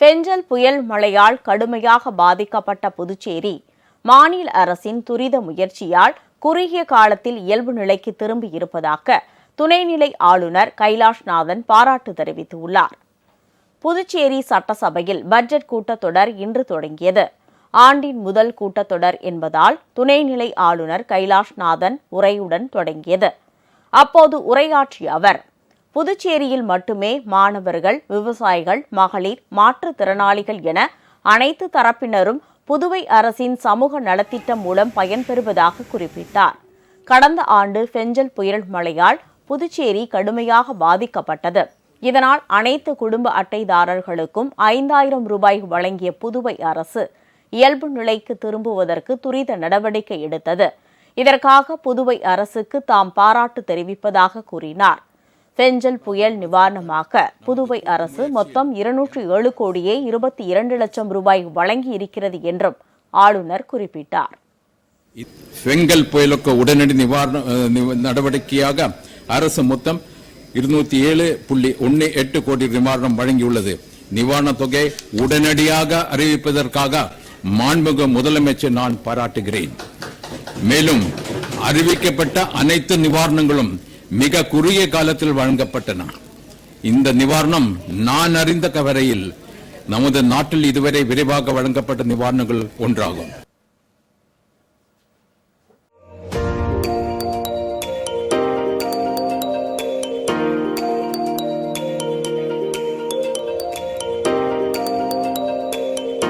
பெஞ்சல் புயல் மழையால் கடுமையாக பாதிக்கப்பட்ட புதுச்சேரி. மாநில அரசின் துரித முயற்சியால் குறுகிய காலத்தில் இயல்பு நிலைக்கு திரும்பியிருப்பதாக துணைநிலை ஆளுநர் கைலாஷ்நாதன் பாராட்டு தெரிவித்துள்ளார். புதுச்சேரி சட்டசபையில் பட்ஜெட் கூட்டத்தொடர் இன்று தொடங்கியது. ஆண்டின் முதல் கூட்டத்தொடர் என்பதால் துணைநிலை ஆளுநர் கைலாஷ்நாதன் உரையுடன் தொடங்கியது. அப்போது உரையாற்றிய அவர் புதுச்சேரியில் மட்டுமே மாணவர்கள் விவசாயிகள் மகளிர் மாற்றுத்திறனாளிகள் என அனைத்து தரப்பினரும் புதுவை அரசின் சமூக நலத்திட்டம் மூலம் பயன்பெறுவதாக குறிப்பிட்டார். கடந்த ஆண்டு பெஞ்சல் புயல் மழையால் புதுச்சேரி கடுமையாக பாதிக்கப்பட்டது. இதனால் அனைத்து குடும்ப அட்டைதாரர்களுக்கும் ஐந்தாயிரம் ரூபாய் வழங்கிய புதுவை அரசு இயல்பு நிலைக்கு திரும்புவதற்கு துரித நடவடிக்கை எடுத்தது. இதற்காக புதுவை அரசுக்கு தாம் பாராட்டு தெரிவிப்பதாக கூறினார். பெஞ்சல் புயல் நிவாரணமாக புதுவை அரசு மொத்தம் இருநூற்று ஏழு கோடியே இருபத்தி இரண்டு லட்சம் ரூபாய் வழங்கி இருக்கிறது என்றும் ஆளுநர் குறிப்பிட்டார். வெங்கல் புயலுக்கு உடனடி நிவாரண நடவடிக்கையாக அரசு மொத்தம் இருநூத்தி ஏழு புள்ளி ஒன்னு எட்டு கோடி நிவாரணம் வழங்கியுள்ளது. நிவாரண தொகை உடனடியாக அறிவிப்பதற்காக மாண்புமிகு முதலமைச்சர் நான் பாராட்டுகிறேன். மேலும் அறிவிக்கப்பட்ட அனைத்து நிவாரணங்களும் மிக குறுகிய காலத்தில் வழங்கப்பட்டன இந்த நிவாரணம் நான் அறிந்த வரையில் நமது நாட்டில் இதுவரை விரைவாக வழங்கப்பட்ட நிவாரணங்கள் ஒன்றாகும்.